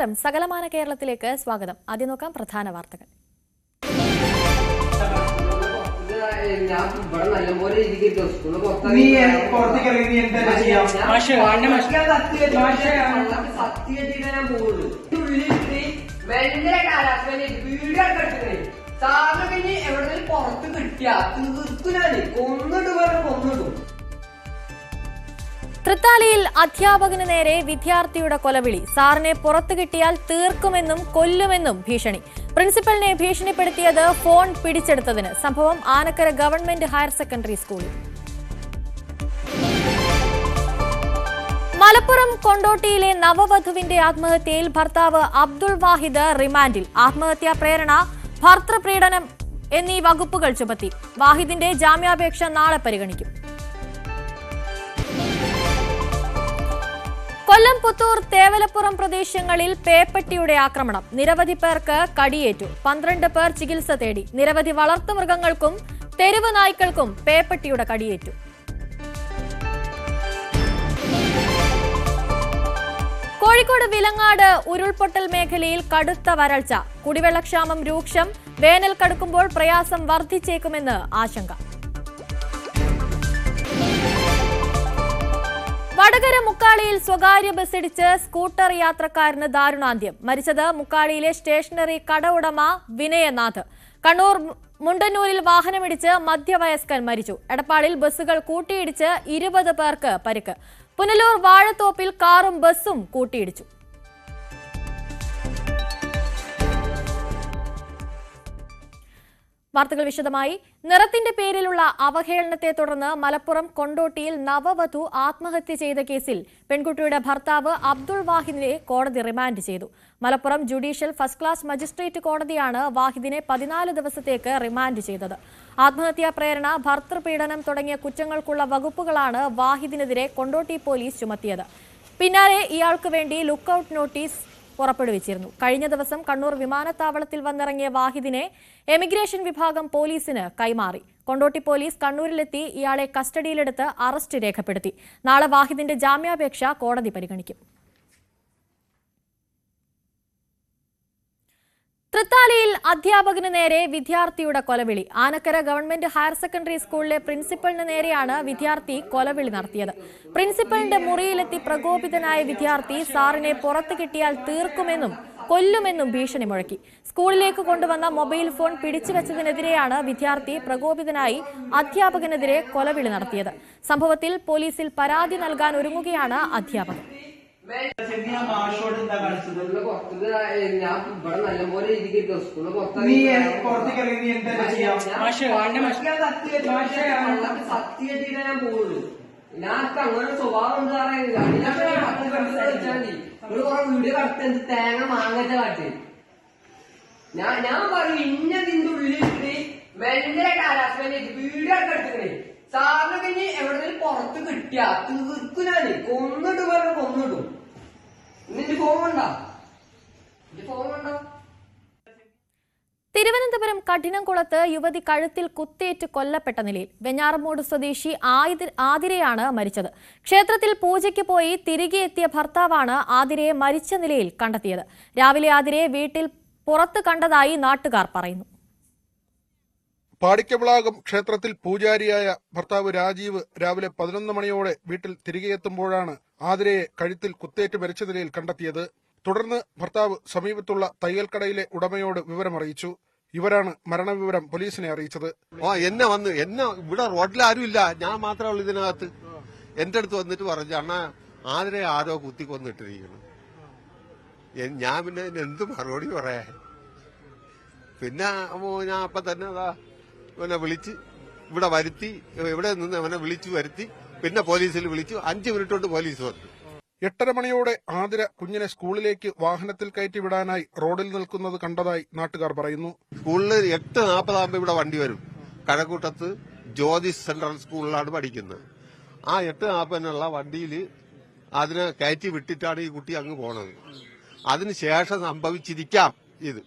നമസ്കാരം. സകലമാന കേരളത്തിലേക്ക് സ്വാഗതം. ആദ്യം നോക്കാം പ്രധാന വാർത്തകൾ. സാറിന് പിന്നെ എവിടെ പുറത്ത് കിട്ടിയ തീർക്കുനാണ് കൊന്നിട്ട് പറഞ്ഞു കൊന്നിടും. തൃത്താലയിൽ അധ്യാപകന് നേരെ വിദ്യാർത്ഥിയുടെ കൊലവിളി. സാറിനെ പുറത്തു കിട്ടിയാൽ തീർക്കുമെന്നും കൊല്ലുമെന്നും ഭീഷണി. പ്രിൻസിപ്പലിനെ ഭീഷണിപ്പെടുത്തിയത് ഫോൺ പിടിച്ചെടുത്തതിന്. സംഭവം ആനക്കര ഗവൺമെന്റ് ഹയർ സെക്കൻഡറി സ്കൂളിൽ. മലപ്പുറം കൊണ്ടോട്ടിയിലെ നവവധുവിന്റെ ആത്മഹത്യയിൽ ഭർത്താവ് അബ്ദുൾ വാഹിദ് റിമാൻഡിൽ. ആത്മഹത്യാ പ്രേരണ ഭർത്തൃപീഡനം എന്നീ വകുപ്പുകൾ ചുമത്തി. വാഹിദിന്റെ ജാമ്യാപേക്ഷ നാളെ പരിഗണിക്കും. കൊല്ലം പുത്തൂർ തേവലപ്പുറം പ്രദേശങ്ങളിൽ പേപ്പട്ടിയുടെ ആക്രമണം. നിരവധി പേർക്ക് കടിയേറ്റു. പന്ത്രണ്ട് പേർ ചികിത്സ തേടി. നിരവധി വളർത്തുമൃഗങ്ങൾക്കും തെരുവ് നായ്ക്കൾക്കും പേപ്പട്ടിയുടെ കടിയേറ്റു. കോഴിക്കോട് വിലങ്ങാട് ഉരുൾപൊട്ടൽ മേഖലയിൽ കടുത്ത വരൾച്ച. കുടിവെള്ളക്ഷാമം രൂക്ഷം. വേനൽ കടുക്കുമ്പോൾ പ്രയാസം വർദ്ധിച്ചേക്കുമെന്ന് ആശങ്ക. വടകര മുക്കാളിയിൽ സ്വകാര്യ ബസ്സിടിച്ച് സ്കൂട്ടർ യാത്രക്കാരന് ദാരുണാന്ത്യം. മരിച്ചത് മുക്കാളിയിലെ സ്റ്റേഷനറി കട ഉടമ വിനയനാഥ്. കണ്ണൂർ മുണ്ടന്നൂരിൽ വാഹനമിടിച്ച് മധ്യവയസ്കൻ മരിച്ചു. എടപ്പാളിൽ ബസ്സുകൾ കൂട്ടിയിടിച്ച് ഇരുപത് പേർക്ക് പരിക്ക്. പുനലൂർ വാഴത്തോപ്പിൽ കാറും ബസ്സും കൂട്ടിയിടിച്ചു. വാർത്തകൾ വിശദമായി. നിറത്തിന്റെ പേരിലുള്ള അവഹേളനത്തെ തുടർന്ന് മലപ്പുറം കൊണ്ടോട്ടിയിൽ നവവധു ആത്മഹത്യ ചെയ്ത കേസിൽ പെൺകുട്ടിയുടെ ഭർത്താവ് അബ്ദുൾ വാഹിദിനെ കോടതി റിമാൻഡ് ചെയ്തു. Malappuram judicial first class magistrate കോടതിയാണ് വാഹിദിനെ പതിനാല് ദിവസത്തേക്ക് റിമാൻഡ് ചെയ്തത്. ആത്മഹത്യാ പ്രേരണ ഭർത്തൃപീഡനം തുടങ്ങിയ കുറ്റങ്ങൾക്കുള്ള വകുപ്പുകളാണ് വാഹിദിനെതിരെ കൊണ്ടോട്ടി പോലീസ് ചുമത്തിയത്. പിന്നാലെ ഇയാൾക്ക് വേണ്ടി ലുക്കൌട്ട് നോട്ടീസ് പുറപ്പെടുവിച്ചിരുന്നു. കഴിഞ്ഞ ദിവസം കണ്ണൂർ വിമാനത്താവളത്തിൽ വന്നിറങ്ങിയ വാഹിദിനെ എമിഗ്രേഷൻ വിഭാഗം പോലീസിന് കൈമാറി. കൊണ്ടോട്ടി പോലീസ് കണ്ണൂരിലെത്തി ഇയാളെ കസ്റ്റഡിയിലെടുത്ത് അറസ്റ്റ് രേഖപ്പെടുത്തി. നാളെ വാഹിദിന്റെ ജാമ്യാപേക്ഷ കോടതി പരിഗണിക്കും. തൃത്താലയിൽ അധ്യാപകന് നേരെ വിദ്യാർത്ഥിയുടെ കൊലവിളി. ആനക്കര ഗവൺമെന്റ് ഹയർ സെക്കൻഡറി സ്കൂളിലെ പ്രിൻസിപ്പലിന് നേരെയാണ് വിദ്യാർത്ഥി കൊലവിളി നടത്തിയത്. പ്രിൻസിപ്പലിന്റെ മുറിയിലെത്തി പ്രകോപിതനായ വിദ്യാർത്ഥി സാറിനെ പുറത്തു കിട്ടിയാൽ തീർക്കുമെന്നും കൊല്ലുമെന്നും ഭീഷണി മുഴക്കി. സ്കൂളിലേക്ക് കൊണ്ടുവന്ന മൊബൈൽ ഫോൺ പിടിച്ചുവെച്ചതിനെതിരെയാണ് വിദ്യാർത്ഥി പ്രകോപിതനായി അധ്യാപകനെതിരെ കൊലവിളി നടത്തിയത്. സംഭവത്തിൽ പോലീസിൽ പരാതി നൽകാൻ ഒരുങ്ങുകയാണ് അധ്യാപകൻ. നീ ആ മാഷോട് എന്താ കാണിച്ചത് സ്കൂളിൽ പുറത്ത് ഞാൻ പോകുള്ളൂ ഞാൻ അങ്ങനെ സ്വഭാവം ഉണ്ട് പറയുന്നില്ല നിങ്ങൾ കുറെ വീഡിയോ കടത്ത് തേങ്ങ മാങ്ങച്ച കാട്ടി. ഞാൻ ഞാൻ പറയും ഇന്ന നിന്റെ ഉള്ളിലിട്ട് ഭയങ്കര കാലാവസ്ഥ വീഡിയോ കെട്ടുന്നേ സാറിന് പിന്നെ എവിടെ പുറത്ത് കിട്ടിയ തീർക്കുനാണ് കൊന്നിട്ട് പറഞ്ഞ കൊന്നിടും. ഉണ്ടോ ഉണ്ടോ തിരുവനന്തപുരം കഠിനംകുളത്ത് യുവതി കഴുത്തിൽ കുത്തേറ്റ് കൊല്ലപ്പെട്ട നിലയിൽ വെഞ്ഞാറമൂട് സ്വദേശി ആതിരയാണ് മരിച്ചത്. ക്ഷേത്രത്തിൽ പൂജയ്ക്ക് പോയി തിരികെ എത്തിയ ഭർത്താവാണ് ആതിരയെ മരിച്ച നിലയിൽ കണ്ടെത്തിയത്. രാവിലെ ആതിരയെ വീട്ടിൽ പുറത്ത് കണ്ടതായി നാട്ടുകാർ പറയുന്നു. പാടിക്കവിളാകം ക്ഷേത്രത്തിൽ പൂജാരിയായ ഭർത്താവ് രാജീവ് രാവിലെ പതിനൊന്ന് മണിയോടെ വീട്ടിൽ തിരികെ എത്തുമ്പോഴാണ് ആതിരയെ കഴുത്തിൽ കുത്തേറ്റ് മരിച്ച നിലയിൽ കണ്ടെത്തിയത്. തുടർന്ന് ഭർത്താവ് സമീപത്തുള്ള തയ്യൽക്കടയിലെ ഉടമയോട് വിവരമറിയിച്ചു. ഇവരാണ് മരണവിവരം പോലീസിനെ അറിയിച്ചത്. ആ എന്നെ വന്ന് എന്നെ ഇവിടെ റോഡിൽ ആരും ഇല്ല. ഞാൻ മാത്രമേ ഉള്ളൂ ഇതിനകത്ത്. എന്റെ അടുത്ത് വന്നിട്ട് പറഞ്ഞു അണ്ണാ ആതിരെ ആരോ കുത്തി കൊന്നിട്ടിരിക്കുന്നു ഞാൻ പിന്നെ എന്ത് മറുപടി പറയാ പിന്നെ ഞാൻ അപ്പൊ തന്നെ അതാ ഇവനെ വിളിച്ച് ഇവിടെ വരുത്തി ഇവിടെ നിന്ന് അവനെ വിളിച്ചു വരുത്തി പിന്നെ പോലീസിൽ വിളിച്ചു. അഞ്ച് മിനിറ്റ് കൊണ്ട് പോലീസ് വന്നു. എട്ടര മണിയോടെ ആതിര കുഞ്ഞിനെ സ്കൂളിലേക്ക് വാഹനത്തിൽ കയറ്റി വിടാനായി റോഡിൽ നിൽക്കുന്നത് കണ്ടതായി നാട്ടുകാർ പറയുന്നു. സ്കൂളിൽ എട്ട് നാൽപ്പതാകുമ്പോൾ ഇവിടെ വണ്ടി വരും. കഴക്കൂട്ടത്ത് ജ്യോതിഷ് സെൻട്രൽ സ്കൂളിലാണ് പഠിക്കുന്നത്. ആ എട്ട് നാൽപ്പതിനുള്ള വണ്ടിയിൽ അതിനെ കയറ്റി വിട്ടിട്ടാണ് ഈ കുട്ടി അങ്ങ് പോണത്. അതിനുശേഷം സംഭവിച്ചിരിക്കാം ഇത്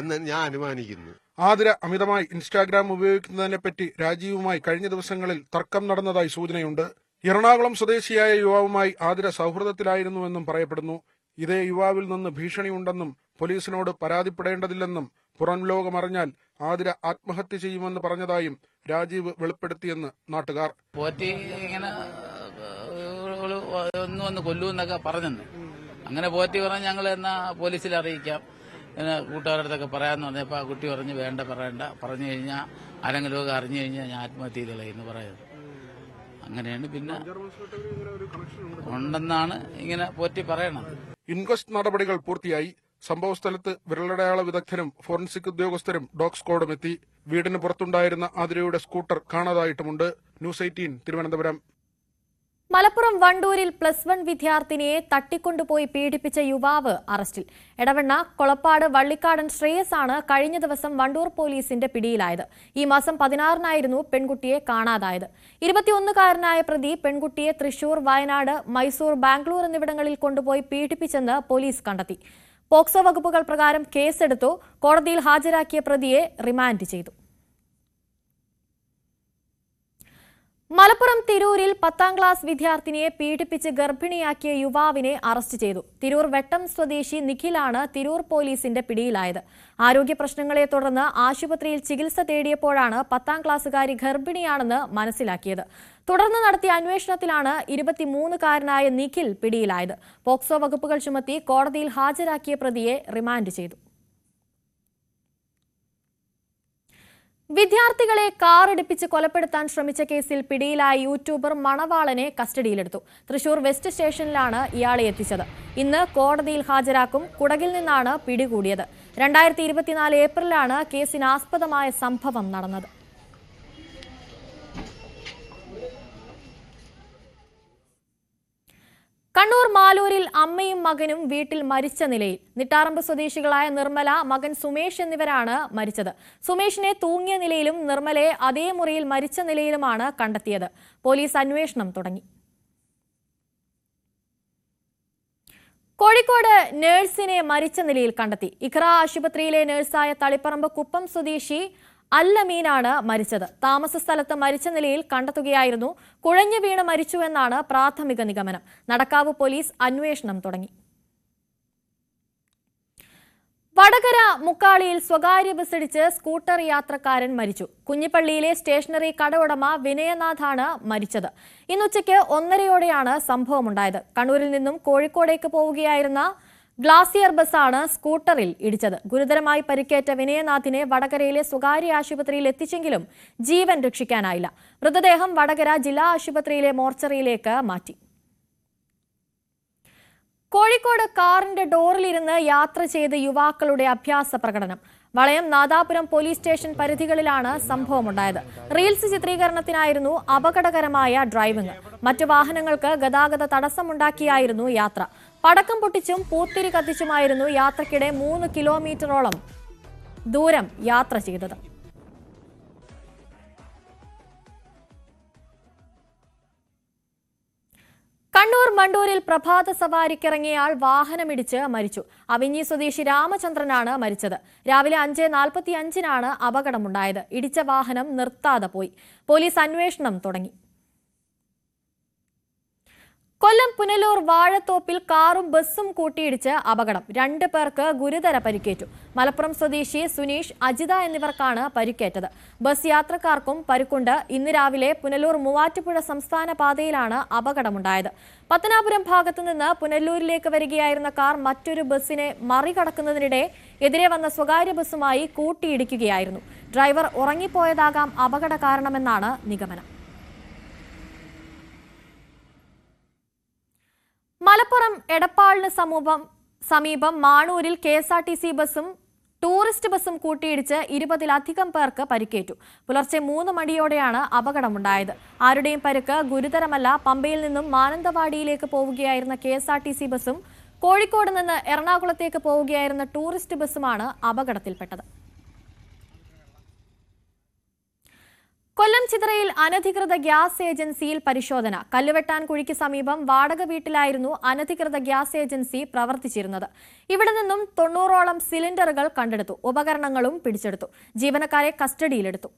എന്ന് ഞാൻ അനുമാനിക്കുന്നു. ആതിര അമിതമായി ഇൻസ്റ്റാഗ്രാം ഉപയോഗിക്കുന്നതിനെ പറ്റി രാജീവുമായി കഴിഞ്ഞ ദിവസങ്ങളിൽ തർക്കം നടന്നതായി സൂചനയുണ്ട്. എറണാകുളം സ്വദേശിയായ യുവാവുമായി ആതിര സൗഹൃദത്തിലായിരുന്നുവെന്നും പറയപ്പെടുന്നു. ഇതേ യുവാവിൽ നിന്ന് ഭീഷണിയുണ്ടെന്നും പോലീസിനോട് പരാതിപ്പെടേണ്ടതില്ലെന്നും പുറം ലോകമറിഞ്ഞാൽ ആതിര ആത്മഹത്യ ചെയ്യുമെന്ന് പറഞ്ഞതായും രാജീവ് വെളിപ്പെടുത്തിയെന്ന് നാട്ടുകാർ. പോറ്റി ഇങ്ങനെ ഒന്ന് വന്ന് പറഞ്ഞെന്ന്. അങ്ങനെ പോറ്റി പറഞ്ഞ് ഞങ്ങൾ എന്നാ പോലീസിൽ അറിയിക്കാം. പിന്നെ കൂട്ടുകാരുടെ അടുത്തൊക്കെ പറയാന്ന് പറഞ്ഞപ്പോൾ ആ കുട്ടി പറഞ്ഞ് വേണ്ട പറയണ്ട. പറഞ്ഞു കഴിഞ്ഞാൽ ആരെങ്കിലും ഒക്കെ അറിഞ്ഞു കഴിഞ്ഞാൽ ഞാൻ ആത്മഹത്യ എന്ന് പറയുന്നത്. അങ്ങനെയാണ് പിന്നെ ഉണ്ടെന്നാണ് ഇങ്ങനെ പോറ്റി പറയണത്. ഇൻക്വസ്റ്റ് നടപടികൾ പൂർത്തിയായി. സംഭവസ്ഥലത്ത് വിരലടയാള വിദഗ്ധരും ഫോറൻസിക് ഉദ്യോഗസ്ഥരും ഡോഗ് സ്ക്വാഡും എത്തി. വീടിന് പുറത്തുണ്ടായിരുന്ന ആതിരയുടെ scooter കാണാതായിട്ടുമുണ്ട്. News eighteen Thiruvananthapuram. Malappuram വണ്ടൂരിൽ പ്ലസ് വൺ വിദ്യാർത്ഥിനിയെ തട്ടിക്കൊണ്ടുപോയി പീഡിപ്പിച്ച യുവാവ് അറസ്റ്റിൽ. എടവണ്ണ കൊളപ്പാട് വള്ളിക്കാടൻ ശ്രേയസ് ആണ് കഴിഞ്ഞ ദിവസം വണ്ടൂർ പോലീസിന്റെ പിടിയിലായത്. ഈ മാസം പതിനാറിനായിരുന്നു പെൺകുട്ടിയെ കാണാതായത്. ഇരുപത്തിയൊന്നുകാരനായ പ്രതി പെൺകുട്ടിയെ തൃശൂർ വയനാട് മൈസൂർ ബാംഗ്ലൂർ എന്നിവിടങ്ങളിൽ കൊണ്ടുപോയി പീഡിപ്പിച്ചെന്ന് പോലീസ് കണ്ടെത്തി. പോക്സോ വകുപ്പുകൾ പ്രകാരം കേസെടുത്തു. കോടതിയിൽ ഹാജരാക്കിയ പ്രതിയെ റിമാൻഡ് ചെയ്തു. മലപ്പുറം തിരൂരിൽ പത്താം ക്ലാസ് വിദ്യാർത്ഥിനിയെ പീഡിപ്പിച്ച് ഗർഭിണിയാക്കിയ യുവാവിനെ അറസ്റ്റ് ചെയ്തു. തിരൂർ വെട്ടം സ്വദേശി നിഖിലാണ് തിരൂർ പോലീസിന്റെ പിടിയിലായത്. ആരോഗ്യ പ്രശ്നങ്ങളെ തുടർന്ന് ആശുപത്രിയിൽ ചികിത്സ തേടിയപ്പോഴാണ് പത്താം ക്ലാസ്സുകാരി ഗർഭിണിയാണെന്ന് മനസ്സിലാക്കിയത്. തുടർന്ന് നടത്തിയ അന്വേഷണത്തിലാണ് ഇരുപത്തിമൂന്നുകാരനായ നിഖിൽ പിടിയിലായത്. പോക്സോ വകുപ്പുകൾ ചുമത്തി കോടതിയിൽ ഹാജരാക്കിയ പ്രതിയെ റിമാൻഡ് ചെയ്തു. വിദ്യാർത്ഥികളെ കാറടിപ്പിച്ച് കൊലപ്പെടുത്താൻ ശ്രമിച്ച കേസിൽ പിടിയിലായ യൂട്യൂബർ മണവാളനെ കസ്റ്റഡിയിലെടുത്തു. തൃശൂർ വെസ്റ്റ് സ്റ്റേഷനിലാണ് ഇയാളെ എത്തിച്ചത്. ഇന്ന് കോടതിയിൽ ഹാജരാക്കും. കുടകിൽ നിന്നാണ് പിടികൂടിയത്. രണ്ടായിരത്തി ഇരുപത്തിനാല് ഏപ്രിലാണ് കേസിനാസ്പദമായ സംഭവം നടന്നത്. കണ്ണൂർ മാലൂരിൽ അമ്മയും മകനും വീട്ടിൽ മരിച്ച നിലയിൽ. നിട്ടാറമ്പ് സ്വദേശികളായ നിർമ്മല മകൻ സുമേഷ് എന്നിവരാണ് മരിച്ചത്. സുമേഷിനെ തൂങ്ങിയ നിലയിലും നിർമ്മലയെ അതേ മുറിയിൽ മരിച്ച നിലയിലുമാണ് കണ്ടെത്തിയത്. പോലീസ് അന്വേഷണം തുടങ്ങി. കോഴിക്കോട് നഴ്സിനെ മരിച്ച നിലയിൽ കണ്ടെത്തി. ഇഖ്ര ആശുപത്രിയിലെ നഴ്സായ തളിപ്പറമ്പ് കുപ്പം സ്വദേശി അല്ലമീനാണ് മരിച്ചത്. താമസ സ്ഥലത്ത് മരിച്ച നിലയിൽ കണ്ടെത്തുകയായിരുന്നു. കുഴഞ്ഞു വീണ് മരിച്ചുവെന്നാണ് പ്രാഥമിക നിഗമനം. നടക്കാവ് പോലീസ് അന്വേഷണം തുടങ്ങി. വടകര മുക്കാളിയിൽ സ്വകാര്യ ബസ്സിടിച്ച് സ്കൂട്ടർ യാത്രക്കാരൻ മരിച്ചു. കുഞ്ഞിപ്പള്ളിയിലെ സ്റ്റേഷനറി കട ഉടമ വിനയനാഥാണ് മരിച്ചത്. ഇന്നുച്ചയ്ക്ക് ഒന്നരയോടെയാണ് സംഭവമുണ്ടായത്. കണ്ണൂരിൽ നിന്നും കോഴിക്കോടേക്ക് പോവുകയായിരുന്ന ഗ്ലാസിയർ ബസ്സാണ് സ്കൂട്ടറിൽ ഇടിച്ചത്. ഗുരുതരമായി പരിക്കേറ്റ വിനയനാഥിനെ വടകരയിലെ സ്വകാര്യ ആശുപത്രിയിൽ എത്തിച്ചെങ്കിലും ജീവൻ രക്ഷിക്കാനായില്ല. മൃതദേഹം വടകര ജില്ലാ ആശുപത്രിയിലെ മോർച്ചറിയിലേക്ക് മാറ്റി. കോഴിക്കോട് കാറിന്റെ ഡോറിലിരുന്ന് യാത്ര ചെയ്ത് യുവാക്കളുടെ അഭ്യാസ പ്രകടനം. വളയം നാദാപുരം പോലീസ് സ്റ്റേഷൻ പരിധികളിലാണ് സംഭവമുണ്ടായത്. റീൽസ് ചിത്രീകരണത്തിനായിരുന്നു അപകടകരമായ ഡ്രൈവിംഗ്. മറ്റു വാഹനങ്ങൾക്ക് ഗതാഗത തടസ്സമുണ്ടാക്കിയായിരുന്നു യാത്ര. പടക്കം പൊട്ടിച്ചും പൂത്തിരി കത്തിച്ചുമായിരുന്നു യാത്രക്കിടെ മൂന്ന് കിലോമീറ്ററോളം ദൂരം യാത്ര ചെയ്തത്. കണ്ണൂർ മണ്ടൂരിൽ പ്രഭാത സവാരിക്കിറങ്ങിയയാൾ വാഹനമിടിച്ച് മരിച്ചു. അവിഞ്ഞി സ്വദേശി രാമചന്ദ്രനാണ് മരിച്ചത്. രാവിലെ അഞ്ച് നാൽപ്പത്തി അഞ്ചിനാണ് അപകടമുണ്ടായത്. ഇടിച്ച വാഹനം നിർത്താതെ പോയി. പോലീസ് അന്വേഷണം തുടങ്ങി. കൊല്ലം പുനലൂർ വാഴത്തോപ്പിൽ കാറും ബസ്സും കൂട്ടിയിടിച്ച് അപകടം. രണ്ട് പേർക്ക് ഗുരുതര പരിക്കേറ്റു. മലപ്പുറം സ്വദേശി സുനീഷ് അജിത എന്നിവർക്കാണ് പരിക്കേറ്റത്. ബസ് യാത്രക്കാർക്കും പരുക്കുണ്ട്. ഇന്ന് രാവിലെ പുനലൂർ മൂവാറ്റുപുഴ സംസ്ഥാന പാതയിലാണ് അപകടമുണ്ടായത്. പത്തനാപുരം ഭാഗത്തു നിന്ന് പുനലൂരിലേക്ക് വരികയായിരുന്ന കാർ മറ്റൊരു ബസ്സിനെ മറികടക്കുന്നതിനിടെ എതിരെ വന്ന സ്വകാര്യ ബസ്സുമായി കൂട്ടിയിടിക്കുകയായിരുന്നു. ഡ്രൈവർ ഉറങ്ങിപ്പോയതാകാം അപകട കാരണമെന്നാണ് നിഗമനം. മലപ്പുറം എടപ്പാളിന് സമീപം സമീപം മാണൂരിൽ K S R T C ബസും ടൂറിസ്റ്റ് ബസും കൂട്ടിയിടിച്ച് ഇരുപതിലധികം പേർക്ക് പരിക്കേറ്റു. പുലർച്ചെ മൂന്ന് മണിയോടെയാണ് അപകടമുണ്ടായത്. ആരുടെയും പരുക്ക് ഗുരുതരമല്ല. പമ്പയിൽ നിന്നും മാനന്തവാടിയിലേക്ക് പോവുകയായിരുന്ന K S R T C ബസും കോഴിക്കോട് നിന്ന് എറണാകുളത്തേക്ക് പോവുകയായിരുന്ന ടൂറിസ്റ്റ് ബസ്സുമാണ് അപകടത്തിൽപ്പെട്ടത്. കൊല്ലം ചിതറയിൽ അനധികൃത ഗ്യാസ് ഏജൻസിയിൽ പരിശോധന. കല്ലുവെട്ടാൻ കുഴിക്ക് സമീപം വാടക വീട്ടിലായിരുന്നു അനധികൃത ഗ്യാസ് ഏജൻസി പ്രവർത്തിച്ചിരുന്നത്. ഇവിടെ നിന്നും തൊണ്ണൂറോളം സിലിണ്ടറുകൾ കണ്ടെടുത്തു. ഉപകരണങ്ങളും പിടിച്ചെടുത്തു. ജീവനക്കാരെ കസ്റ്റഡിയിലെടുത്തു.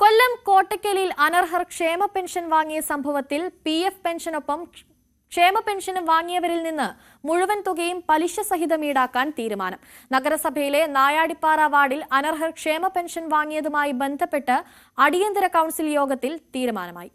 കൊല്ലം കോട്ടക്കലിൽ അനർഹർ ക്ഷേമ പെൻഷൻ വാങ്ങിയ സംഭവത്തിൽ പി എഫ് പെൻഷനൊപ്പം ക്ഷേമ പെൻഷനും വാങ്ങിയവരിൽ നിന്ന് മുഴുവൻ തുകയും പലിശ സഹിതം ഈടാക്കാൻ തീരുമാനം. നഗരസഭയിലെ നായാടിപ്പാറ വാർഡിൽ അനർഹർ ക്ഷേമ പെൻഷൻ വാങ്ങിയതുമായി ബന്ധപ്പെട്ട് അടിയന്തര കൌൺസിൽ യോഗത്തിൽ തീരുമാനമായി.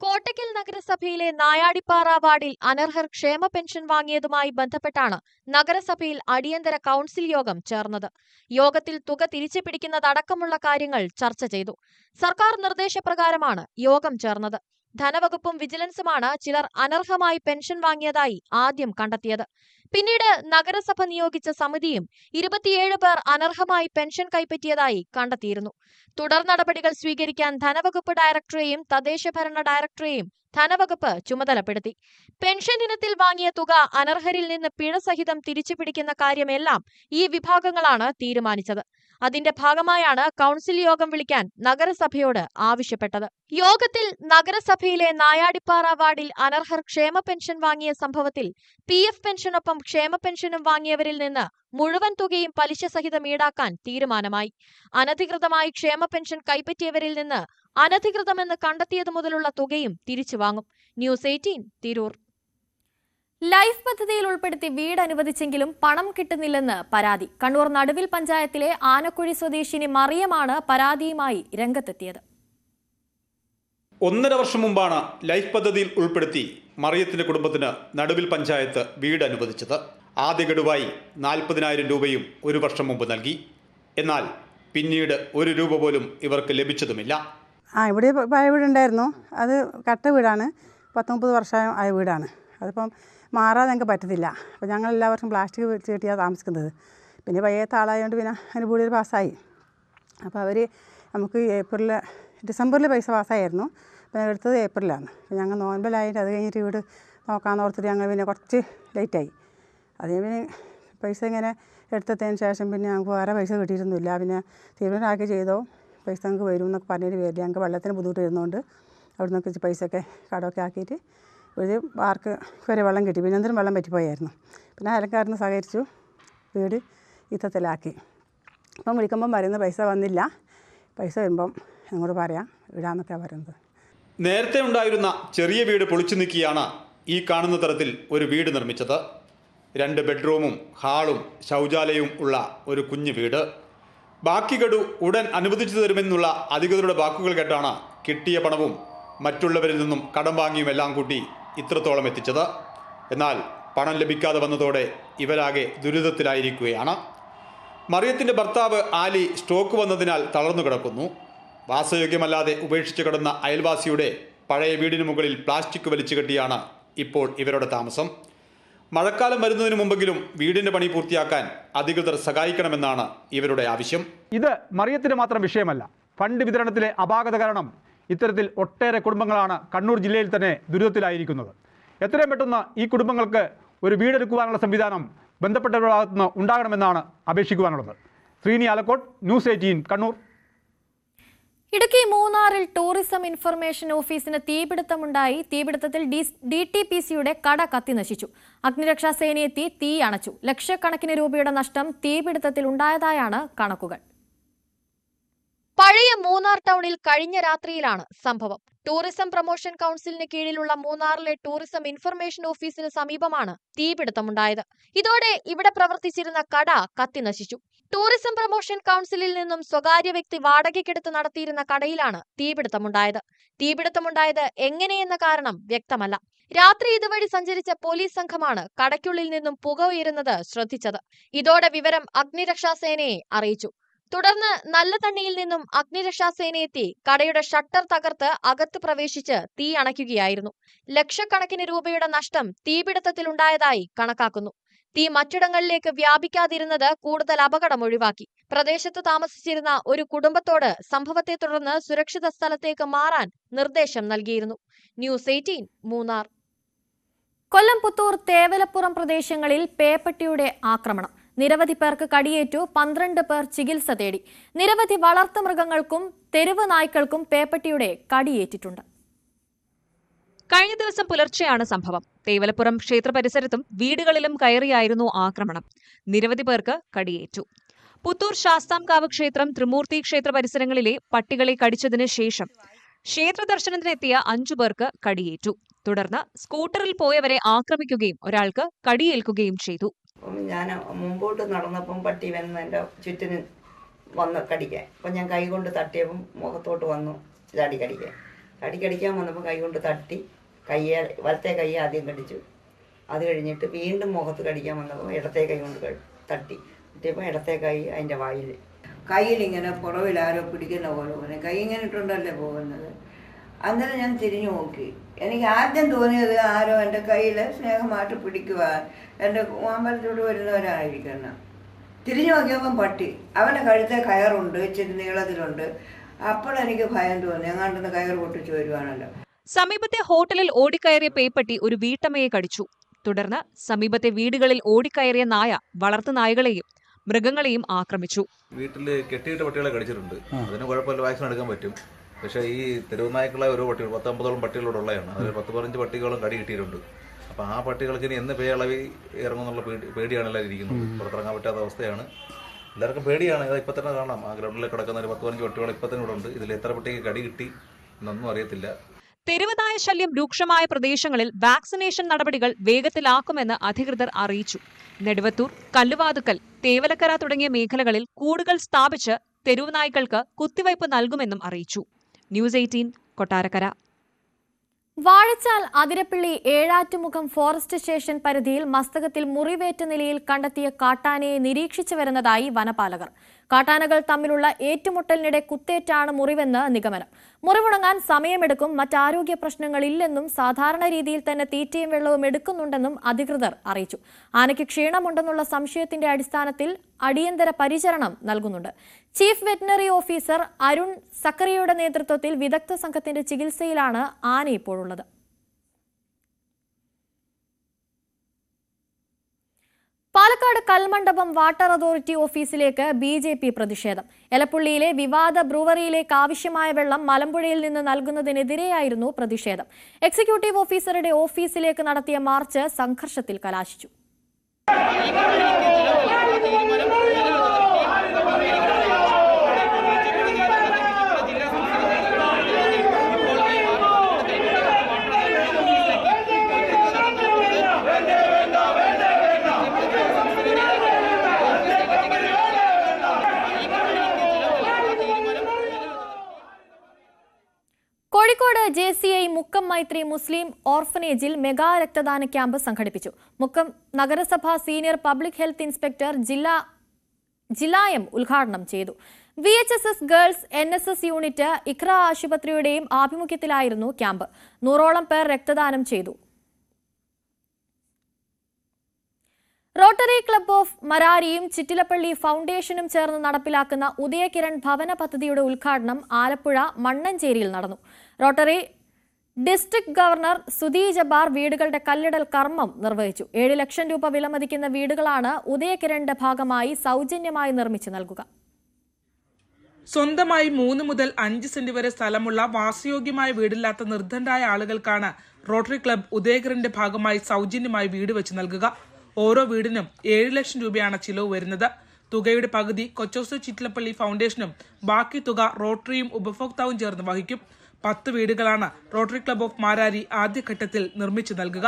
കോട്ടയ്ക്കൽ നഗരസഭയിലെ നായാടിപ്പാറ വാർഡിൽ അനർഹർ ക്ഷേമ പെൻഷൻ വാങ്ങിയതുമായി ബന്ധപ്പെട്ടാണ് നഗരസഭയിൽ അടിയന്തര കൌൺസിൽ യോഗം ചേർന്നത്. യോഗത്തിൽ തുക തിരിച്ചു പിടിക്കുന്നതടക്കമുള്ള കാര്യങ്ങൾ ചർച്ച ചെയ്തു. സർക്കാർ നിർദ്ദേശപ്രകാരമാണ് യോഗം ചേർന്നത്. ധനവകുപ്പും വിജിലൻസുമാണ് ചിലർ അനർഹമായി പെൻഷൻ വാങ്ങിയതായി ആദ്യം കണ്ടെത്തിയത്. പിന്നീട് നഗരസഭ നിയോഗിച്ച സമിതിയും ഇരുപത്തിയേഴ് പേർ അനർഹമായി പെൻഷൻ കൈപ്പറ്റിയതായി കണ്ടെത്തിയിരുന്നു. തുടർ നടപടികൾ സ്വീകരിക്കാൻ ധനവകുപ്പ് ഡയറക്ടറെയും തദ്ദേശഭരണ ഡയറക്ടറെയും ധനവകുപ്പ് ചുമതലപ്പെടുത്തി. പെൻഷൻ ദിനത്തിൽ വാങ്ങിയ തുക അനർഹരിൽ നിന്ന് പിഴ സഹിതം തിരിച്ചു പിടിക്കുന്ന കാര്യമെല്ലാം ഈ വിഭാഗങ്ങളാണ് തീരുമാനിച്ചത്. അതിന്റെ ഭാഗമായാണ് കൌൺസിൽ യോഗം വിളിക്കാൻ നഗരസഭയോട് ആവശ്യപ്പെട്ടത്. യോഗത്തിൽ നഗരസഭയിലെ നായാടിപ്പാറ വാർഡിൽ അനർഹർ ക്ഷേമ പെൻഷൻ വാങ്ങിയ സംഭവത്തിൽ പി എഫ് പെൻഷനൊപ്പം ക്ഷേമ പെൻഷനും വാങ്ങിയവരിൽ നിന്ന് മുഴുവൻ തുകയും പലിശ സഹിതം ഈടാക്കാൻ തീരുമാനമായി. അനധികൃതമായി ക്ഷേമ പെൻഷൻ കൈപ്പറ്റിയവരിൽ നിന്ന് അനധികൃതമെന്ന് കണ്ടെത്തിയത് മുതലുള്ള തുകയും തിരിച്ചു വാങ്ങും ന്യൂസ് എയ്റ്റീൻ തിരൂർ. ലൈഫ് പദ്ധതിയിൽ ഉൾപ്പെടുത്തി വീട് അനുവദിച്ചെങ്കിലും പണം കിട്ടുന്നില്ലെന്ന് പരാതി. കണ്ണൂർ നടുവിൽ പഞ്ചായത്തിലെ ആനക്കുഴി സ്വദേശിനി മറിയമാണ് പരാതിയുമായി രംഗത്തെത്തിയത്. ഒന്നര വർഷം മുമ്പാണ് ലൈഫ് പദ്ധതിയിൽ ഉൾപ്പെടുത്തി മറിയത്തിന്റെ കുടുംബത്തിന് നടുവിൽ പഞ്ചായത്ത് വീട് അനുവദിച്ചത്. ആദ്യ ഗഡുവായി നാൽപ്പതിനായിരം രൂപയും ഒരു വർഷം മുമ്പ് നൽകി. എന്നാൽ പിന്നീട് ഒരു രൂപ പോലും ഇവർക്ക് ലഭിച്ചതുമില്ല. ആ ഇവിടെ പഴയ വീടുണ്ടായിരുന്നു. അത് കട്ട വീടാണ്. പത്തൊമ്പത് വർഷമായ വർഷം ആയ വീടാണ്. അതിപ്പം മാറാതെ ഞങ്ങൾക്ക് പറ്റത്തില്ല. അപ്പോൾ ഞങ്ങൾ എല്ലാ വർഷവും പ്ലാസ്റ്റിക് വെച്ച് കെട്ടിയാണ് താമസിക്കുന്നത്. പിന്നെ വയ്യാത്ത ആളായതുകൊണ്ട് പിന്നെ അതിന് കൂടുതൽ പാസ്സായി. അപ്പോൾ അവർ നമുക്ക് ഏപ്രിൽ ഡിസംബറിൽ പൈസ പാസ്സായിരുന്നു. പിന്നെ എടുത്തത് ഏപ്രിലാണ്. ഞങ്ങൾ നോൻപലായിട്ട് അത് കഴിഞ്ഞിട്ട് വീട് നോക്കാമെന്ന് ഓർത്തിട്ട് ഞങ്ങൾ പിന്നെ കുറച്ച് ലേറ്റായി. അതേ പിന്നെ പൈസ ഇങ്ങനെ എടുത്തതിന് ശേഷം പിന്നെ ഞങ്ങൾക്ക് വേറെ പൈസ കിട്ടിയിരുന്നില്ല. പിന്നെ തീരുമാനമാക്കി ചെയ്തോ. പൈസ ഞങ്ങൾക്ക് വരും എന്നൊക്കെ പറഞ്ഞതിന് പേരിൽ ഞങ്ങൾക്ക് വെള്ളത്തിന് ബുദ്ധിമുട്ട് വരുന്നതുകൊണ്ട് അവിടെ നിന്നൊക്കെ പൈസയൊക്കെ കടമൊക്കെ ആക്കിയിട്ട് ഒരു വാർക്ക് വരെ വെള്ളം കിട്ടി. പിന്നെ എന്തിനും വെള്ളം പറ്റിപ്പോയായിരുന്നു. പിന്നെ അയൽക്കാരന് സഹകരിച്ചു. വീട് യുദ്ധത്തിലാക്കി. ഇപ്പം വിളിക്കുമ്പം പറയുന്ന പൈസ വന്നില്ല. പൈസ വരുമ്പം ഞങ്ങളോട് പറയാം. ഇടാന്നൊക്കെയാണ് പറയുന്നത്. നേരത്തെ ഉണ്ടായിരുന്ന ചെറിയ വീട് പൊളിച്ചു നീക്കിയാണ് ഈ കാണുന്ന തരത്തിൽ ഒരു വീട് നിർമ്മിച്ചത്. രണ്ട് ബെഡ്റൂമും ഹാളും ശൗചാലയവും ഉള്ള ഒരു കുഞ്ഞു വീട്. ബാക്കി ഗഡു ഉടൻ അനുവദിച്ചു തരുമെന്നുള്ള അധികൃതരുടെ വാക്കുകൾ കേട്ടാണ് കിട്ടിയ പണവും മറ്റുള്ളവരിൽ നിന്നും കടം വാങ്ങിയും എല്ലാം കൂട്ടി ഇത്രത്തോളം എത്തിച്ചത്. എന്നാൽ പണം ലഭിക്കാതെ വന്നതോടെ ഇവരാകെ ദുരിതത്തിലായിരിക്കുകയാണ്. മറിയത്തിന്റെ ഭർത്താവ് ആലി സ്ട്രോക്ക് വന്നതിനാൽ തളർന്നു കിടക്കുന്നു. വാസയോഗ്യമല്ലാതെ ഉപേക്ഷിച്ചു കിടന്ന അയൽവാസിയുടെ പഴയ വീടിന് മുകളിൽ പ്ലാസ്റ്റിക് വലിച്ചു കെട്ടിയാണ് ഇപ്പോൾ ഇവരുടെ താമസം. മഴക്കാലം വരുന്നതിന് മുമ്പെങ്കിലും വീടിന്റെ പണി പൂർത്തിയാക്കാൻ അധികൃതർ സഹായിക്കണമെന്നാണ് ഇവരുടെ ആവശ്യം. ഇത് മറിയത്തിന് മാത്രം വിഷയമല്ല. ഫണ്ട് വിതരണത്തിലെ അപാകത കാരണം ഇത്തരത്തിൽ ഒട്ടേറെ കുടുംബങ്ങളാണ് കണ്ണൂർ ജില്ലയിൽ തന്നെ ദുരിതത്തിലായിരിക്കുന്നത്. എത്രയും പെട്ടെന്ന് ഈ കുടുംബങ്ങൾക്ക് ഒരു വീടെടുക്കുവാനുള്ള സംവിധാനം ബന്ധപ്പെട്ടവരുടെ ഭാഗത്തുനിന്ന് ഉണ്ടാകണമെന്നാണ് അപേക്ഷിക്കുവാനുള്ളത്. Sreeni Alakkode news eighteen Kannur. Idukki മൂന്നാറിൽ ടൂറിസം ഇൻഫർമേഷൻ ഓഫീസിന് തീപിടുത്തമുണ്ടായി. തീപിടുത്തത്തിൽ ഡി ടി പി സിയുടെ കട കത്തിനശിച്ചു അഗ്നിരക്ഷാ സേനയെത്തി തീ അണച്ചു. ലക്ഷക്കണക്കിന് രൂപയുടെ നഷ്ടം തീപിടുത്തത്തിൽ ഉണ്ടായതായാണ് കണക്കുകൾ. മൂന്നാർ ടൗണിൽ കഴിഞ്ഞ രാത്രിയിലാണ് സംഭവം. ടൂറിസം പ്രൊമോഷൻ കൗൺസിലിന് കീഴിലുള്ള മൂന്നാറിലെ ടൂറിസം ഇൻഫർമേഷൻ ഓഫീസിന് സമീപമാണ് തീപിടുത്തമുണ്ടായത്. ഇതോടെ ഇവിടെ പ്രവർത്തിച്ചിരുന്ന കട കത്തിനശിച്ചു. ടൂറിസം പ്രൊമോഷൻ കൗൺസിലിൽ നിന്നും സ്വകാര്യ വ്യക്തി വാടകയ്ക്കെടുത്ത് നടത്തിയിരുന്ന കടയിലാണ് തീപിടുത്തമുണ്ടായത്. തീപിടുത്തമുണ്ടായത് എങ്ങനെയെന്ന കാരണം വ്യക്തമല്ല. രാത്രി ഇതുവഴി സഞ്ചരിച്ച പോലീസ് സംഘമാണ് കടയ്ക്കുള്ളിൽ നിന്നും പുക ഉയരുന്നത് ശ്രദ്ധിച്ചത്. ഇതോടെ വിവരം അഗ്നിരക്ഷാസേനയെ അറിയിച്ചു. തുടർന്ന് നല്ല തണ്ണിയിൽ നിന്നും അഗ്നിരക്ഷാസേനയെത്തി കടയുടെ ഷട്ടർ തകർത്ത് അകത്ത് പ്രവേശിച്ച് തീ അണയ്ക്കുകയായിരുന്നു. ലക്ഷക്കണക്കിന് രൂപയുടെ നഷ്ടം തീപിടുത്തത്തിലുണ്ടായതായി കണക്കാക്കുന്നു. തീ മറ്റിടങ്ങളിലേക്ക് വ്യാപിക്കാതിരുന്നത് കൂടുതൽ അപകടം ഒഴിവാക്കി. പ്രദേശത്ത് താമസിച്ചിരുന്ന ഒരു കുടുംബത്തോട് സംഭവത്തെ തുടർന്ന് സുരക്ഷിത സ്ഥലത്തേക്ക് മാറാൻ നിർദ്ദേശം നൽകിയിരുന്നു. News eighteen Munnar. കൊല്ലം പുത്തൂർ തേവലപ്പുറം പ്രദേശങ്ങളിൽ പേപ്പട്ടിയുടെ ആക്രമണം. നിരവധി പേർക്ക് കടിയേറ്റു പന്ത്രണ്ട് പേർ ചികിത്സ തേടി. നിരവധി വളർത്തുമൃഗങ്ങൾക്കും തെരുവ് നായ്ക്കൾക്കും പേപ്പട്ടിയുടെ കടിയേറ്റിട്ടുണ്ട്. കഴിഞ്ഞ ദിവസം പുലർച്ചെയാണ് സംഭവം. തേവലപ്പുറം ക്ഷേത്ര പരിസരത്തും വീടുകളിലും കയറിയായിരുന്നു ആക്രമണം. നിരവധി പേർക്ക് കടിയേറ്റു. പുത്തൂർ ശാസ്താംകാവ് ക്ഷേത്രം ത്രിമൂർത്തി ക്ഷേത്ര പരിസരങ്ങളിലെ പട്ടികളെ കടിച്ചതിന് ശേഷം ക്ഷേത്ര ദർശനത്തിനെത്തിയ അഞ്ചു പേർക്ക് കടിയേറ്റു. തുടർന്ന് സ്കൂട്ടറിൽ പോയവരെ ആക്രമിക്കുകയും ഒരാൾക്ക് കടിയേൽക്കുകയും ചെയ്തു. ഞാൻ മുമ്പോട്ട് നടന്നപ്പം പട്ടി വന്ന് എന്റെ ചുറ്റിന് വന്ന് കടിക്കാൻ. അപ്പം ഞാൻ കൈ കൊണ്ട് തട്ടിയപ്പം മുഖത്തോട്ട് വന്നു ചാടി കടിക്കാൻ. ചാടി കടിക്കാൻ വന്നപ്പോൾ കൈ കൊണ്ട് തട്ടി കയ്യെ വലത്തെ കൈ ആദ്യം കടിച്ചു. അത് കഴിഞ്ഞിട്ട് വീണ്ടും മുഖത്ത് കടിക്കാൻ വന്നപ്പോൾ ഇടത്തെ കൈ കൊണ്ട് തട്ടി. കിട്ടിയപ്പോൾ ഇടത്തെ കൈ അതിന്റെ വായിൽ. കയ്യിലിങ്ങനെ പുറവിൽ ആരോ പിടിക്കുന്ന പോലെ പോകുന്നത് കൈ ഇങ്ങനെ ഇട്ടുണ്ടല്ലേ പോകുന്നത്? അന്നേരം ഞാൻ തിരിഞ്ഞു നോക്കി. എനിക്ക് ആദ്യം തോന്നിയത് ആരോ എന്റെ കയ്യിൽ സ്നേഹമായിട്ട് പിടിക്കുക എന്റെ അമ്പലത്തോട് വരുന്നവരായിരിക്കണം തിരിഞ്ഞു നോക്കിയപ്പം പട്ടി. അവന്റെ കഴുത്തെ കയറുണ്ട് ഇച്ചിരി നീളത്തിലുണ്ട്. അപ്പോഴെനിക്ക് ഭയം തോന്നി. എങ്ങാണ്ടെന്ന് കയർ പൊട്ടിച്ചു വരുവാണല്ലോ. സമീപത്തെ ഹോട്ടലിൽ ഓടിക്കയറിയ പേപ്പട്ടി ഒരു വീട്ടമ്മയെ കടിച്ചു. തുടർന്ന് സമീപത്തെ വീടുകളിൽ ഓടിക്കയറിയ നായ വളർത്തു നായകളെയും മൃഗങ്ങളെയും ആക്രമിച്ചു. വീട്ടിൽ കെട്ടിയിട്ട് പട്ടികളെ കടിച്ചിട്ടുണ്ട്. അതിന് കുഴപ്പമില്ല വാക്സിൻ എടുക്കാൻ പറ്റും. പക്ഷേ ഈ തെരുവ് നായ്ക്കളെ ഓരോ പട്ടികൾ പത്തമ്പതോളം പട്ടികളോട് ഉള്ളതാണ്. അതിൽ പത്ത് പതിനഞ്ച് പട്ടികളും കടി കിട്ടിയിട്ടുണ്ട്. അപ്പോൾ ആ പട്ടികൾക്ക് ഇനി എന്ന് പേയളവിൽ ഇറങ്ങുന്നുള്ള പേടി പേടിയാണ് എല്ലാവരും ഇരിക്കുന്നത്. പുറത്തിറങ്ങാൻ പറ്റാത്ത അവസ്ഥയാണ്. എല്ലാവർക്കും പേടിയാണ്. അത് ഇപ്പം തന്നെ കാണാം. ആ ഗ്രൗണ്ടിൽ കിടക്കുന്ന ഒരു പത്ത് പതിനഞ്ച് പട്ടികൾ ഇപ്പം തന്നെ ഇവിടെ ഉണ്ട്. ഇതിൽ എത്ര പട്ടിക്ക് കടി കിട്ടി എന്നൊന്നും അറിയത്തില്ല. തെരുവുനായ ശല്യം രൂക്ഷമായ പ്രദേശങ്ങളിൽ വാക്സിനേഷൻ നടപടികൾ വേഗത്തിലാക്കുമെന്ന് അധികൃതർ അറിയിച്ചു. നെടുവത്തൂർ കല്ലുവാതുക്കൽ തേവലക്കര തുടങ്ങിയ മേഖലകളിൽ കൂടുകൾ സ്ഥാപിച്ച് തെരുവുനായ്ക്കൾക്ക് കുത്തിവയ്പ് നൽകുമെന്നും അറിയിച്ചു. News eighteen Kottarakkara. Vazhachal Athirappilly Ezhattumukham forest station പരിധിയിൽ മസ്തകത്തിൽ മുറിവേറ്റ നിലയിൽ കണ്ടെത്തിയ കാട്ടാനയെ നിരീക്ഷിച്ചു വരുന്നതായി വനപാലകർ. കാട്ടാനകൾ തമ്മിലുള്ള ഏറ്റുമുട്ടലിനിടെ കുത്തേറ്റാണ് മുറിവെന്ന് നിഗമനം. മുറിവുണങ്ങാൻ സമയമെടുക്കും മറ്റാരോഗ്യ പ്രശ്നങ്ങളില്ലെന്നും സാധാരണ രീതിയിൽ തന്നെ തീറ്റയും വെള്ളവും എടുക്കുന്നുണ്ടെന്നും അധികൃതർ അറിയിച്ചു. ആനയ്ക്ക് ക്ഷീണമുണ്ടെന്നുള്ള സംശയത്തിന്റെ അടിസ്ഥാനത്തിൽ അടിയന്തര പരിചരണം നൽകുന്നുണ്ട്. ചീഫ് വെറ്റിനറി ഓഫീസർ അരുൺ സക്കറിയയുടെ നേതൃത്വത്തിൽ വിദഗ്ധ സംഘത്തിന്റെ ചികിത്സയിലാണ് ആന ഇപ്പോഴുള്ളത്. പാലക്കാട് കൽമണ്ഡപം വാട്ടർ അതോറിറ്റി ഓഫീസിലേക്ക് ബി ജെ പി പ്രതിഷേധം. എലപ്പുള്ളിയിലെ വിവാദ ബ്രൂവറിയിലേക്ക് ആവശ്യമായ വെള്ളം മലമ്പുഴയിൽ നിന്ന് നൽകുന്നതിനെതിരെയായിരുന്നു പ്രതിഷേധം. എക്സിക്യൂട്ടീവ് ഓഫീസറുടെ ഓഫീസിലേക്ക് നടത്തിയ മാർച്ച് സംഘർഷത്തിൽ കലാശിച്ചു. J C I Mukkam Maithri Muslim ഓർഫനേജിൽ mega രക്തദാന ക്യാമ്പ് സംഘടിപ്പിച്ചു. മുക്കം നഗരസഭ സീനിയർ പബ്ലിക് ഹെൽത്ത് ഇൻസ്പെക്ടർ ജില്ലാ ജില്ലായം ഉദ്ഘാടനം ചെയ്തു. V H S S girls N S S unit Iqra ആശുപത്രിയുടെയും ആഭിമുഖ്യത്തിലായിരുന്നു ക്യാമ്പ്. നൂറോളം പേർ രക്തദാനം ചെയ്തു. റോട്ടറി ക്ലബ്ബ് ഓഫ് മരാരിയും ചിറ്റിലപ്പള്ളി ഫൗണ്ടേഷനും ചേർന്ന് നടപ്പിലാക്കുന്ന ഉദയകിരൺ ഭവന പദ്ധതിയുടെ ഉദ്ഘാടനം ആലപ്പുഴ മണ്ണഞ്ചേരിയിൽ നടന്നു. Rotary district governor Sudhi Jabbar വീടുകളുടെ കല്ലിടൽ കർമ്മം നിർവഹിച്ചു. ഏഴ് ലക്ഷം രൂപ വിലമതിക്കുന്ന വീടുകളാണ് ഉദയകിരണിന്റെ ഭാഗമായി സൗജന്യമായി നിർമ്മിച്ചു നൽകുക. സ്വന്തമായി മൂന്ന് മുതൽ അഞ്ച് സെന്റ് വരെ സ്ഥലമുള്ള വാസയോഗ്യമായ വീടില്ലാത്ത നിർദ്ധനരായ ആളുകൾക്കാണ് റോട്ടറി ക്ലബ് ഉദയകിരന്റെ ഭാഗമായി സൗജന്യമായി വീട് വെച്ച് നൽകുക. ഓരോ വീടിനും ഏഴ് ലക്ഷം രൂപയാണ് ചിലവ് വരുന്നത്. തുകയുടെ പകുതി കൊച്ചോസ് ചിറ്റിലപ്പള്ളി ഫൗണ്ടേഷനും ബാക്കി തുക റോട്ടറിയും ഉപഭോക്താവും ചേർന്ന് വഹിക്കും. പത്ത് വീടുകളാണ് റോട്ടറി ക്ലബ് ഓഫ് മാരാരി ആദ്യഘട്ടത്തിൽ നിർമ്മിച്ചു നൽകുക.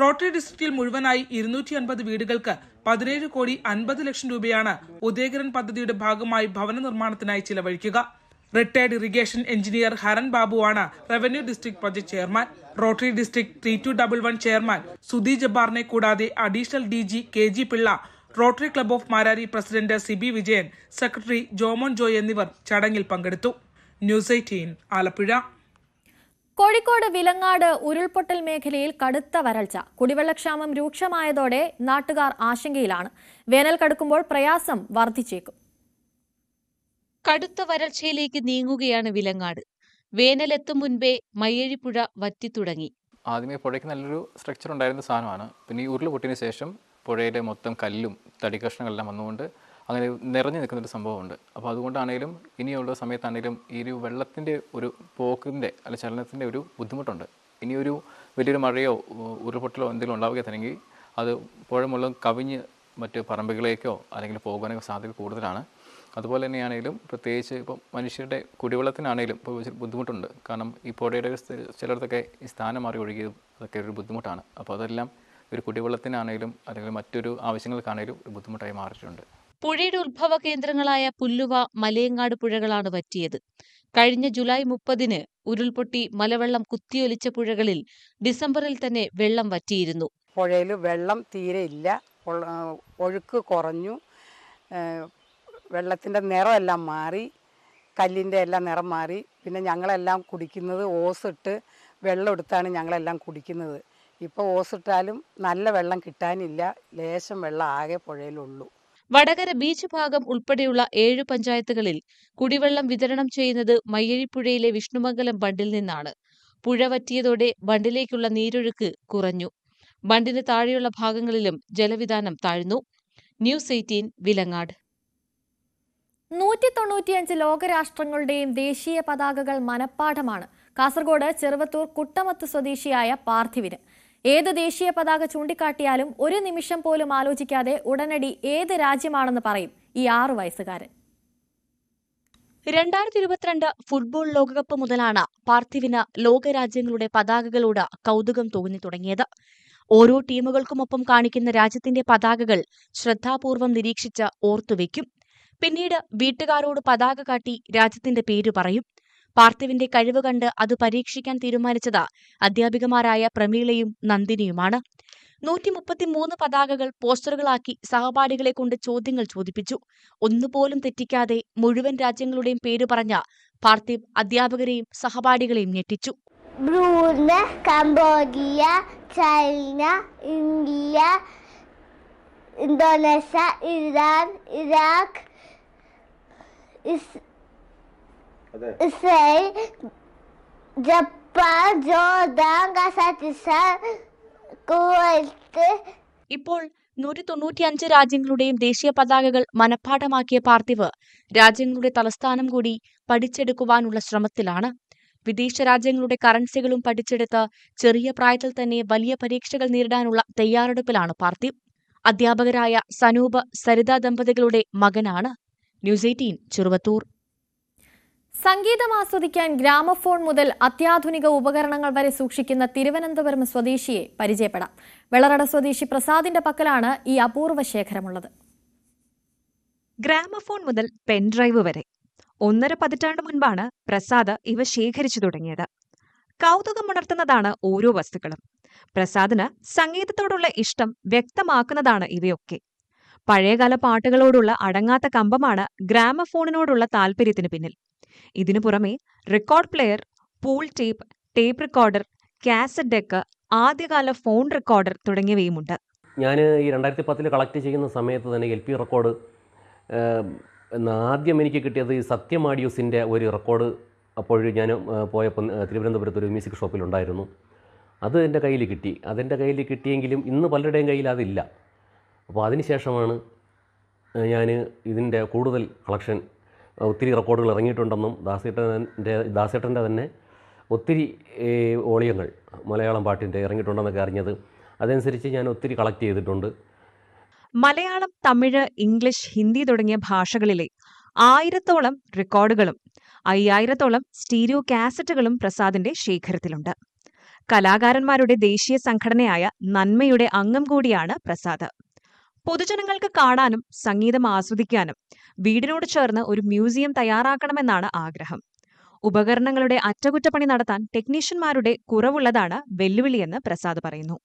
റോട്ടറി ഡിസ്ട്രിക്റ്റിൽ മുഴുവനായി ഇരുന്നൂറ്റി അൻപത് വീടുകൾക്ക് പതിനേഴ് കോടി അൻപത് ലക്ഷം രൂപയാണ് ഉദയകരൻ പദ്ധതിയുടെ ഭാഗമായി ഭവന നിർമ്മാണത്തിനായി ചിലവഴിക്കുക. Retired irrigation engineer Haran ബാബുവാണ് revenue district project chairman. Rotary district three two double one chairman Sudhi ജബ്ബാറിനെ കൂടാതെ additional D G K G Pillai rotary club of Marari president Siby Vijayan secretary Jomon Joy എന്നിവർ ചടങ്ങിൽ പങ്കെടുത്തു. News eighteen Alappuzha. Kozhikode Vilangad ഉരുൾപൊട്ടൽ മേഖലയിൽ കടുത്ത വരൾച്ച. കുടിവെള്ളക്ഷാമം രൂക്ഷമായതോടെ നാട്ടുകാർ ആശങ്കയിലാണ്. വേനൽ കടുക്കുമ്പോൾ പ്രയാസം വർദ്ധിച്ചേക്കും. കടുത്ത വരൾച്ചയിലേക്ക് നീങ്ങുകയാണ് വിലങ്ങാട്. വേനലെത്തും മുൻപേ മയ്യഴിപ്പുഴ വറ്റിത്തുടങ്ങി. ആദ്യമേ പുഴയ്ക്ക് നല്ലൊരു സ്ട്രക്ചർ ഉണ്ടായിരുന്ന സാധനമാണ്. പിന്നെ ഈ ഉരുൾ പൊട്ടിയതിന് ശേഷം പുഴയിലെ മൊത്തം കല്ലും തടി കഷ്ണങ്ങളെല്ലാം വന്നുകൊണ്ട് അങ്ങനെ നിറഞ്ഞു നിൽക്കുന്നൊരു സംഭവമുണ്ട്. അപ്പോൾ അതുകൊണ്ടാണേലും ഇനിയുള്ള സമയത്താണേലും ഈ ഒരു വെള്ളത്തിന്റെ ഒരു പോക്കിന്റെ അല്ല ചലനത്തിന്റെ ഒരു ബുദ്ധിമുട്ടുണ്ട്. ഇനിയൊരു വലിയൊരു മഴയോ ഉരുൾപൊട്ടലോ എന്തെങ്കിലും ഉണ്ടാവുകയാണെങ്കിൽ അത് പുഴ കവിഞ്ഞ് മറ്റ് പറമ്പുകളേക്കോ അല്ലെങ്കിൽ പോകാനൊക്കെ സാധ്യത കൂടുതലാണ്. അതുപോലെ തന്നെയാണെങ്കിലും പ്രത്യേകിച്ച് ഇപ്പം മനുഷ്യരുടെ കുടിവെള്ളത്തിനാണെങ്കിലും ഇപ്പോൾ ബുദ്ധിമുട്ടുണ്ട്. കാരണം ഈ പുഴയുടെ ചിലയിടത്തൊക്കെ ഈ സ്ഥാനം മാറി ഒഴുകിയതും അതൊക്കെ ഒരു ബുദ്ധിമുട്ടാണ്. അപ്പോൾ അതെല്ലാം ഒരു കുടിവെള്ളത്തിനാണെങ്കിലും അല്ലെങ്കിൽ മറ്റൊരു ആവശ്യങ്ങൾക്കാണെങ്കിലും ഒരു ബുദ്ധിമുട്ടായി മാറിയിട്ടുണ്ട്. പുഴയുടെ ഉത്ഭവ കേന്ദ്രങ്ങളായ പുല്ലുവ മലയങ്ങാട് പുഴകളാണ് വറ്റിയത്. കഴിഞ്ഞ ജൂലൈ മുപ്പതിന് ഉരുൾപൊട്ടി മലവെള്ളം കുത്തിയൊലിച്ച പുഴകളിൽ ഡിസംബറിൽ തന്നെ വെള്ളം വറ്റിയിരുന്നു. പുഴയിൽ വെള്ളം തീരെ ഇല്ല. ഒഴുക്ക് കുറഞ്ഞു. വെള്ളത്തിന്റെ നിറമെല്ലാം മാറി. കല്ലിന്റെ എല്ലാം നിറം മാറി. പിന്നെ ഞങ്ങളെല്ലാം കുടിക്കുന്നത് ഓസിട്ട് വെള്ളം എടുത്താണ് ഞങ്ങളെല്ലാം കുടിക്കുന്നത്. ഇപ്പോൾ ഓസിട്ടാലും നല്ല വെള്ളം കിട്ടാനില്ല. ലേശം വെള്ളം ആകെ പുഴയിലുള്ളൂ. വടകര ബീച്ച് ഭാഗം ഉൾപ്പെടെയുള്ള ഏഴ് പഞ്ചായത്തുകളിൽ കുടിവെള്ളം വിതരണം ചെയ്യുന്നത് മയ്യഴിപ്പുഴയിലെ വിഷ്ണുമംഗലം ബണ്ടിൽ നിന്നാണ്. പുഴ വറ്റിയതോടെ ബണ്ടിലേക്കുള്ള നീരൊഴുക്ക് കുറഞ്ഞു. ബണ്ടിന് താഴെയുള്ള ഭാഗങ്ങളിലും ജലവിധാനം താഴ്ന്നു. News eighteen Vilangad. നൂറ്റി തൊണ്ണൂറ്റിയഞ്ച് ലോകരാഷ്ട്രങ്ങളുടെയും ദേശീയ പതാകകൾ മനഃപ്പാഠമാണ്. കാസർഗോഡ് ചെറുവത്തൂർ കുട്ടമത്ത് സ്വദേശിയായ പാർത്ഥിവിന്. ഏത് ദേശീയ പതാക ചൂണ്ടിക്കാട്ടിയാലും ഒരു നിമിഷം പോലും ആലോചിക്കാതെ ഉടനടി ഏത് രാജ്യമാണെന്ന് പറയും ഈ ആറു വയസ്സുകാരൻ. രണ്ടായിരത്തി ഇരുപത്തിരണ്ട് ഫുട്ബോൾ ലോകകപ്പ് മുതലാണ് പാർത്ഥിവിന് ലോകരാജ്യങ്ങളുടെ പതാകകളോട് കൗതുകം തോന്നി തുടങ്ങിയത്. ഓരോ ടീമുകൾക്കുമൊപ്പം കാണിക്കുന്ന രാജ്യത്തിന്റെ പതാകകൾ ശ്രദ്ധാപൂർവം നിരീക്ഷിച്ച് ഓർത്തുവെക്കും. പിന്നീട് വീട്ടുകാരോട് പതാക കാട്ടി രാജ്യത്തിന്റെ പേര് പറയും. പാർത്ഥിവിന്റെ കഴിവ് കണ്ട് അത് പരീക്ഷിക്കാൻ തീരുമാനിച്ചത് അധ്യാപികമാരായ പ്രമീളയും നന്ദിനിയുമാണ്. നൂറ്റി മുപ്പത്തിമൂന്ന് പതാകകൾ പോസ്റ്ററുകളാക്കി സഹപാഠികളെ കൊണ്ട് ചോദ്യങ്ങൾ ചോദിപ്പിച്ചു. ഒന്നുപോലും തെറ്റിക്കാതെ മുഴുവൻ രാജ്യങ്ങളുടെയും പേര് പറഞ്ഞ പാർത്ഥിവ് അധ്യാപകരെയും സഹപാഠികളെയും ഞെട്ടിച്ചു. Cambodia China India Indonesia Iran Iraq is Israel Japan Jordan Kazakhstan Kuwait ഇപ്പോൾ നൂറ്റി തൊണ്ണൂറ്റിയഞ്ച് രാജ്യങ്ങളുടെയും ദേശീയ പതാകകൾ മനഃപ്പാഠമാക്കിയ പാർത്ഥിവ് രാജ്യങ്ങളുടെ തലസ്ഥാനം കൂടി പഠിച്ചെടുക്കുവാനുള്ള ശ്രമത്തിലാണ്. വിദേശ രാജ്യങ്ങളുടെ കറൻസികളും പഠിച്ചെടുത്ത് ചെറിയ പ്രായത്തിൽ തന്നെ വലിയ പരീക്ഷകൾ നേരിടാനുള്ള തയ്യാറെടുപ്പിലാണ് പാർത്ഥിവ്. അധ്യാപകരായ സനൂപ് സരിത ദമ്പതികളുടെ മകനാണ്. News eighteen Cheruvathur. സംഗീതം ആസ്വദിക്കാൻ ഗ്രാമഫോൺ മുതൽ അത്യാധുനിക ഉപകരണങ്ങൾ വരെ സൂക്ഷിക്കുന്ന തിരുവനന്തപുരം സ്വദേശിയെ പരിചയപ്പെടാം. വെള്ളറട സ്വദേശി പ്രസാദിന്റെ പക്കലാണ് ഈ അപൂർവ ശേഖരമുള്ളത്. ഗ്രാമഫോൺ മുതൽ പെൻഡ്രൈവ് വരെ. ഒന്നര പതിറ്റാണ്ട് മുൻപാണ് പ്രസാദ് ഇവ ശേഖരിച്ചു തുടങ്ങിയത്. കൗതുകമുണർത്തുന്നതാണ് ഓരോ വസ്തുക്കളും. പ്രസാദിന് സംഗീതത്തോടുള്ള ഇഷ്ടം വ്യക്തമാക്കുന്നതാണ് ഇവയൊക്കെ. പഴയകാല പാട്ടുകളോടുള്ള അടങ്ങാത്ത കമ്പമാണ് ഗ്രാമഫോണിനോടുള്ള താല്പര്യത്തിന് പിന്നിൽ. ഇതിനു പുറമെ record player pool tape tape recorder cassette deck ആദ്യകാല ഫോൺ റെക്കോർഡർ തുടങ്ങിയവയുമുണ്ട്. ഞാൻ ഈ രണ്ടായിരത്തി പത്തിൽ കളക്ട് ചെയ്യുന്ന സമയത്ത് തന്നെ എൽ പി റെക്കോർഡ് ആദ്യം എനിക്ക് കിട്ടിയത് ഈ സത്യം ആഡിയോസിന്റെ ഒരു റെക്കോർഡ് അപ്പോൾ ഞാൻ പോയപ്പോൾ തിരുവനന്തപുരത്ത് ഒരു മ്യൂസിക് ഷോപ്പിലുണ്ടായിരുന്നു അത് എന്റെ കയ്യിൽ കിട്ടി. അതെന്റെ കയ്യിൽ കിട്ടിയെങ്കിലും ഇന്ന് പലരുടെയും കയ്യിൽ അതില്ല. അപ്പോൾ അതിനുശേഷമാണ് ഞാൻ ഇതിന്റെ കൂടുതൽ കളക്ഷൻ ഒത്തിരി റെക്കോർഡുകൾ ഇറങ്ങിയിട്ടുണ്ടെന്നും ദാസേട്ടന്റെ ദാസേട്ടന്റെ തന്നെ ഒത്തിരി ഓളിയങ്ങൾ മലയാളം പാട്ടിന്റെ ഇറങ്ങിയിട്ടുണ്ടെന്നൊക്കെ അറിഞ്ഞത്. അതനുസരിച്ച് ഞാൻ ഒത്തിരി കളക്ട് ചെയ്തിട്ടുണ്ട്. മലയാളം തമിഴ് ഇംഗ്ലീഷ് ഹിന്ദി തുടങ്ങിയ ഭാഷകളിലെ ആയിരത്തോളം റെക്കോർഡുകളും അയ്യായിരത്തോളം സ്റ്റീരിയോ കാസറ്റുകളും പ്രസാദിന്റെ ശേഖരത്തിലുണ്ട്. കലാകാരന്മാരുടെ ദേശീയ സംഘടനയായ നന്മയുടെ അംഗം കൂടിയാണ് പ്രസാദ്. പൊതുജനങ്ങൾക്ക് കാണാനും സംഗീതം ആസ്വദിക്കാനും വീടിനോട് ചേർന്ന് ഒരു മ്യൂസിയം തയ്യാറാക്കണമെന്നാണ് ആഗ്രഹം. ഉപകരണങ്ങളുടെ അറ്റകുറ്റപ്പണി നടത്താൻ ടെക്നീഷ്യന്മാരുടെ കുറവുള്ളതാണ് വെല്ലുവിളിയെന്ന് പ്രസാദ് പറയുന്നു.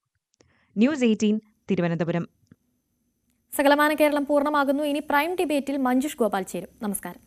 News eighteen Thiruvananthapuram. സകലമാന കേരളം പൂർണമാകുന്നു. ഇനി പ്രൈം ഡിബേറ്റിൽ മഞ്ജുഷ് ഗോപാൽ ചേരും. നമസ്കാരം.